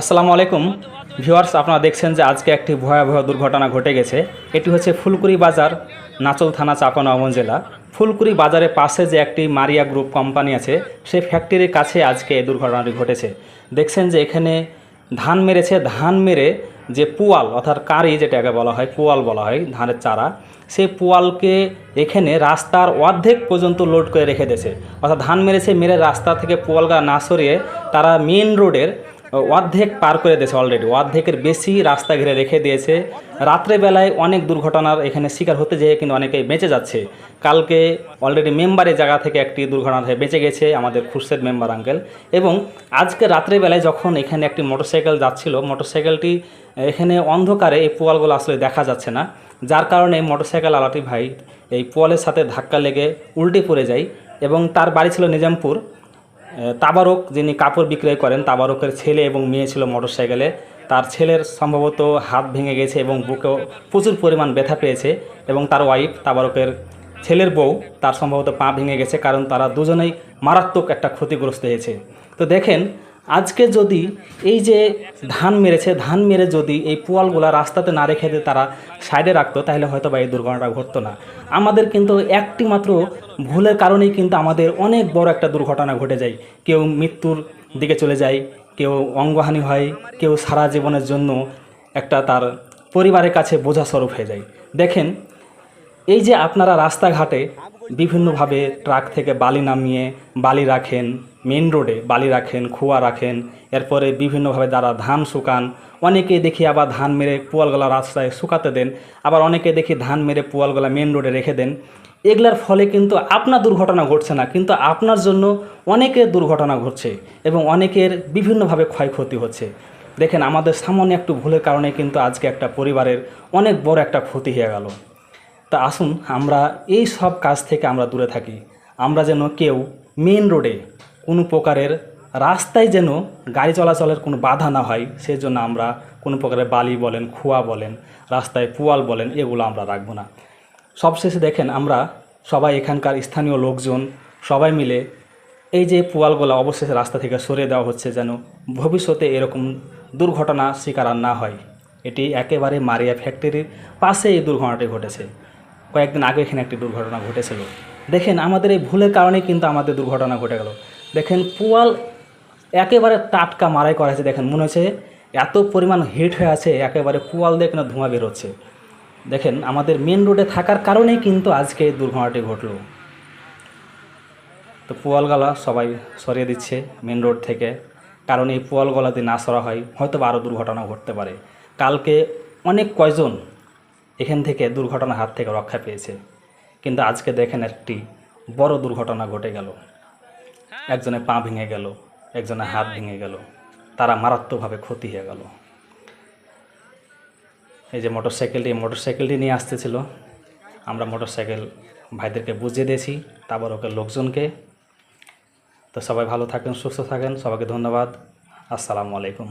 আসসালামু আলাইকুম। ভিউয়ার্স, আপনারা দেখছেন যে আজকে একটি ভয়াবহ দুর্ঘটনা ঘটে গেছে। এটি হচ্ছে ফুলকুড়ি বাজার, নাচল থানা চাপানগঞ্জ জেলা। ফুলকুড়ি বাজারের পাশে যে একটি মারিয়া গ্রুপ কোম্পানি আছে, সেই ফ্যাক্টরির কাছে আজকে এই দুর্ঘটনাটি ঘটেছে। দেখছেন যে এখানে ধান মেরেছে, ধান মেরে যে পুয়াল, অর্থাৎ কারি যেটাকে বলা হয়, পুয়াল বলা হয়, ধানের চারা, সেই পুয়ালকে এখানে রাস্তার অর্ধেক পর্যন্ত লোড করে রেখে দিয়েছে। অর্থাৎ ধান মেরেছে, মেরে রাস্তা থেকে পুয়ালগা না সরিয়ে তারা মেন রোডের অর্ধেক পার করে দিয়েছে অলরেডি অর্ধেকের বেশি রাস্তা ঘিরে রেখে দিয়েছে। রাত্রেবেলায় অনেক দুর্ঘটনার এখানে শিকার হতে যেয়ে কিন্তু অনেকেই বেঁচে যাচ্ছে। কালকে অলরেডি মেম্বারের জায়গা থেকে একটি দুর্ঘটনা হয়ে বেঁচে গেছে আমাদের খুরশেদ মেম্বার আঙ্কেল এবং আজকে রাত্রেবেলায় যখন এখানে একটি মোটরসাইকেল যাচ্ছিল মোটরসাইকেলটি এখানে অন্ধকারে এই পোয়ালগুলো আসলে দেখা যাচ্ছে না। যার কারণে মোটরসাইকেল আলাটি ভাই এই পোয়ালের সাথে ধাক্কা লেগে উল্টে পড়ে যায় এবং তার বাড়ি ছিল নিজামপুর। তাবারক, যিনি কাপড় বিক্রয় করেন, তাবারকের ছেলে এবং মেয়ে ছিল মোটরসাইকেলে। তার ছেলের সম্ভবত হাত ভেঙে গেছে এবং বুকেও প্রচুর পরিমাণ ব্যথা পেয়েছে এবং তার ওয়াইফ তাবারকের ছেলের বউ, তার সম্ভবত পা ভেঙে গেছে কারণ তারা দুজনেই মারাত্মক একটা ক্ষতিগ্রস্ত হয়েছে। তো দেখেন আজকে যদি এই যে ধান মেরেছে, ধান মেরে যদি এই পোয়ালগুলা রাস্তাতে না রেখে দিয়ে তারা সাইডে রাখতো, তাহলে হয়তো বা এই দুর্ঘটনাটা ঘটতো না। আমাদের কিন্তু একটি মাত্র ভুলের কারণেই কিন্তু আমাদের অনেক বড় একটা দুর্ঘটনা ঘটে যায়। কেউ মৃত্যুর দিকে চলে যায়, কেউ অঙ্গহানি হয়, কেউ সারা জীবনের জন্য একটা তার পরিবারের কাছে বোঝা স্বরূপ হয়ে যায়। দেখেন, এই যে আপনারা রাস্তাঘাটে বিভিন্নভাবে ট্রাক থেকে বালি নামিয়ে বালি রাখেন মেন রোডে বালি রাখেন, খোয়া রাখেন, এরপরে বিভিন্নভাবে যারা ধান শুকান, অনেকে দেখি আবার ধান মেরে পোয়ালগুলা রাস্তায় শুকাতে দেন, আবার অনেকে দেখি ধান মেরে পোয়ালগুলা মেন রোডে রেখে দেন। এগুলার ফলে কিন্তু আপনার দুর্ঘটনা ঘটছে না, কিন্তু আপনার জন্য অনেকের দুর্ঘটনা ঘটছে এবং অনেকের বিভিন্নভাবে ক্ষয়ক্ষতি হচ্ছে। দেখেন, আমাদের সামান্য একটু ভুলের কারণে কিন্তু আজকে একটা পরিবারের অনেক বড় একটা ক্ষতি হয়ে গেল। তা আসুন, আমরা এই সব কাজ থেকে আমরা দূরে থাকি। আমরা যেন কেউ মেন রোডে কোনো প্রকারের রাস্তায় যেন গাড়ি চলাচলের কোনো বাধা না হয় সেই জন্য আমরা কোনো প্রকারের বালি বলেন, খোয়া বলেন, রাস্তায় পুয়াল বলেন, এগুলো আমরা রাখব না। সবশেষে দেখেন, আমরা সবাই এখানকার স্থানীয় লোকজন, সবাই মিলে এই যে পোয়ালগুলো অবশেষে রাস্তা থেকে সরিয়ে দেওয়া হচ্ছে যেন ভবিষ্যতে এরকম দুর্ঘটনা শিকার আর না হয়। এটি একেবারে মারিয়া ফ্যাক্টরির পাশে এই দুর্ঘটনাটি ঘটেছে। কয়েকদিন আগে এখানে একটি দুর্ঘটনা ঘটেছিল। দেখেন, আমাদের এই ভুলের কারণেই কিন্তু আমাদের দুর্ঘটনা ঘটে গেল। দেখেন, পোয়াল একেবারে টাটকা মারাই করা দেখেন, মনে হচ্ছে এত পরিমাণ হিট হয়ে আছে, একেবারে পোয়াল দিয়ে কিনা ধোঁয়া বেরোচ্ছে। দেখেন, আমাদের মেন রোডে থাকার কারণেই কিন্তু আজকে এই দুর্ঘটনাটি ঘটলো। তো পোয়ালগালা সবাই সরিয়ে দিচ্ছে মেন রোড থেকে, কারণ এই পোয়ালগলা যদি না সরা হয় হয়তো আরও দুর্ঘটনা ঘটতে পারে। কালকে অনেক কয়জন এখান থেকে দুর্ঘটনার হাত থেকে রক্ষা পেয়েছে। কিন্তু আজকে দেখেন একটি বড় দুর্ঘটনা ঘটে গেল। একজনের পা ভেঙে গেল, একজনের হাত ভেঙে গেল। তারা মারাত্মকভাবে ক্ষতি হয়ে গেল। এই যে মোটরসাইকেলটি মোটরসাইকেলটি নিয়ে আসতেছিল। আমরা মোটরসাইকেল ভাইদেরকে বুঝিয়ে দিয়েছি, তারপর ওকে লোকজনকে। তো সবাই ভালো থাকেন, সুস্থ থাকেন। সবাইকে ধন্যবাদ। আসসালামু আলাইকুম।